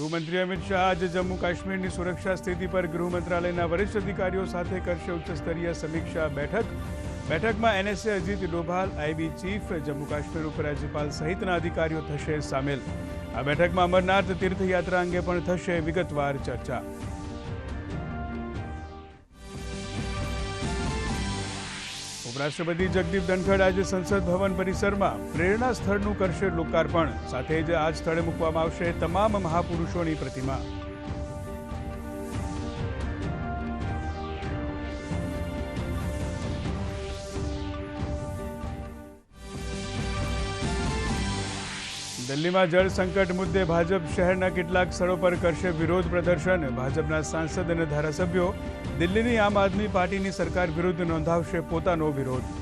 ગૃહમંત્રી અમિત શાહ આજે જમ્મુ કાશ્મીરની સુરક્ષા સ્થિતિ પર ગૃહ મંત્રાલયના વરિષ્ઠ અધિકારીઓ સાથે કરશે ઉચ્ચસ્તરીય સમીક્ષા બેઠક. બેઠકમાં NSA Ajit Doval, IB chief Jammu Kashmir ઉપરાજ્યપાલ સહિતના અધિકારીઓ થશે સામેલ. આ બેઠકમાં અમરનાથ તીર્થયાત્રા અંગે પણ થશે વિગતવાર ચર્ચા. ઉપરાષ્ટ્રપતિ જગદીપ ધનખડ આજે સંસદ ભવન પરિસરમાં પ્રેરણા સ્થળનું કરશે લોકાર્પણ. સાથે જ આ સ્થળે મૂકવામાં આવશે તમામ મહાપુરુષોની પ્રતિમા. દિલ્હીમાં જળ સંકટ મુદ્દે ભાજપ શહેરના કેટલાક સ્થળો પર કરશે વિરોધ પ્રદર્શન. ભાજપના સાંસદ અને ધારાસભ્યો દિલ્હીની આમ આદમી પાર્ટીની સરકાર વિરુદ્ધ નોંધાવશે પોતાનો વિરોધ.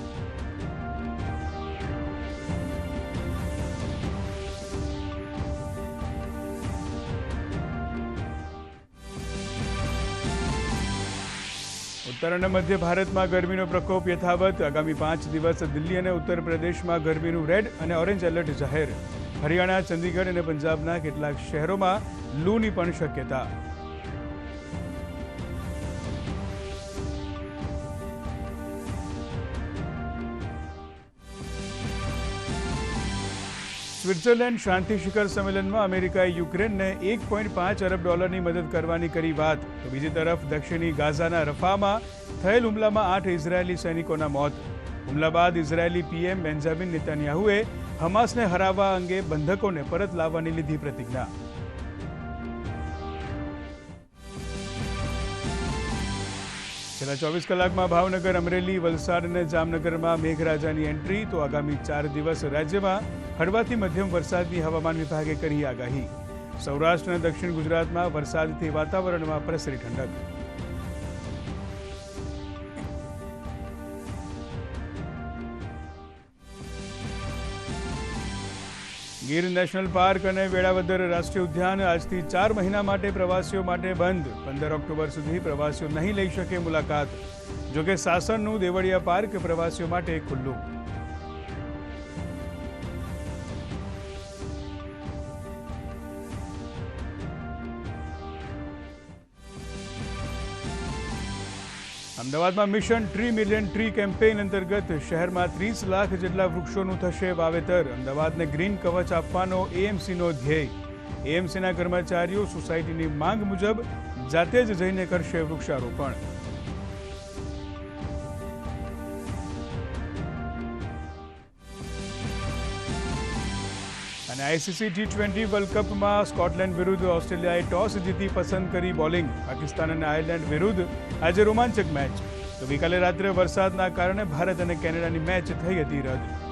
ઉત્તર અને મધ્ય ભારતમાં ગરમીનો પ્રકોપ યથાવત. આગામી પાંચ દિવસ દિલ્હી અને ઉત્તર પ્રદેશમાં ગરમીનું રેડ અને ઓરેન્જ એલર્ટ જાહેર. હરિયાણા, ચંદીગઢ અને પંજાબના કેટલાક શહેરોમાં લૂની પણ શક્યતા. સ્વિટ્ઝરલેન્ડ શાંતિ શિખર સંમેલનમાં અમેરિકાએ યુક્રેનને એક પોઈન્ટ પાંચ અરબ ડોલરની મદદ કરવાની કરી વાત. તો બીજી તરફ દક્ષિણી ગાઝાના રફામાં થયેલ હુમલામાં આઠ ઇઝરાયેલી સૈનિકોના મોત. હુમલા બાદ ઇઝરાયેલી પીએમ બેન્જામિન નેતાન્યાહુએ હમાસને હરાવવા અંગે બંધકોને પરત લાવવાની લીધી પ્રતિજ્ઞા. છેલ્લા ચોવીસ કલાકમાં ભાવનગર, અમરેલી, વલસાડ અને જામનગરમાં મેઘરાજાની એન્ટ્રી, તો આગામી ચાર દિવસ રાજ્યમાં હળવાથી મધ્યમ વરસાદની હવામાન વિભાગે કરી આગાહી. સૌરાષ્ટ્ર અને દક્ષિણ ગુજરાતમાં વરસાદથી વાતાવરણમાં પ્રસરી ઠંડક. ગીર નેશનલ પાર્ક અને વેળાવદર રાષ્ટ્રીય ઉદ્યાન આજથી ચાર મહિના માટે પ્રવાસીઓ માટે બંધ. પંદર ઓક્ટોબર સુધી પ્રવાસીઓ નહીં લઈ શકે મુલાકાત. જોકે સાસણનું દેવળિયા પાર્ક પ્રવાસીઓ માટે ખુલ્લું. અમદાવાદમાં mission tree million tree campaign અંતર્ગત શહેરમાં ત્રીસ લાખ જેટલા વૃક્ષોનું થશે વાવેતર. અમદાવાદને ગ્રીન કવચ આપવાનો એએમસીનો ધ્યેય. એએમસીના કર્મચારીઓ સોસાયટીની માંગ મુજબ જાતે જ જઈને કરશે વૃક્ષારોપણ. અને આઈસીસી ટી ટ્વેન્ટી વર્લ્ડ કપમાં સ્કોટલેન્ડ વિરુદ્ધ ઓસ્ટ્રેલિયાએ ટોસ જીતી પસંદ કરી બોલિંગ. પાકિસ્તાન અને આયર્લેન્ડ વિરુદ્ધ આજે રોમાંચક મેચ. તો ગઈકાલે રાત્રે વરસાદના કારણે ભારત અને કેનેડાની મેચ થઈ હતી રદ.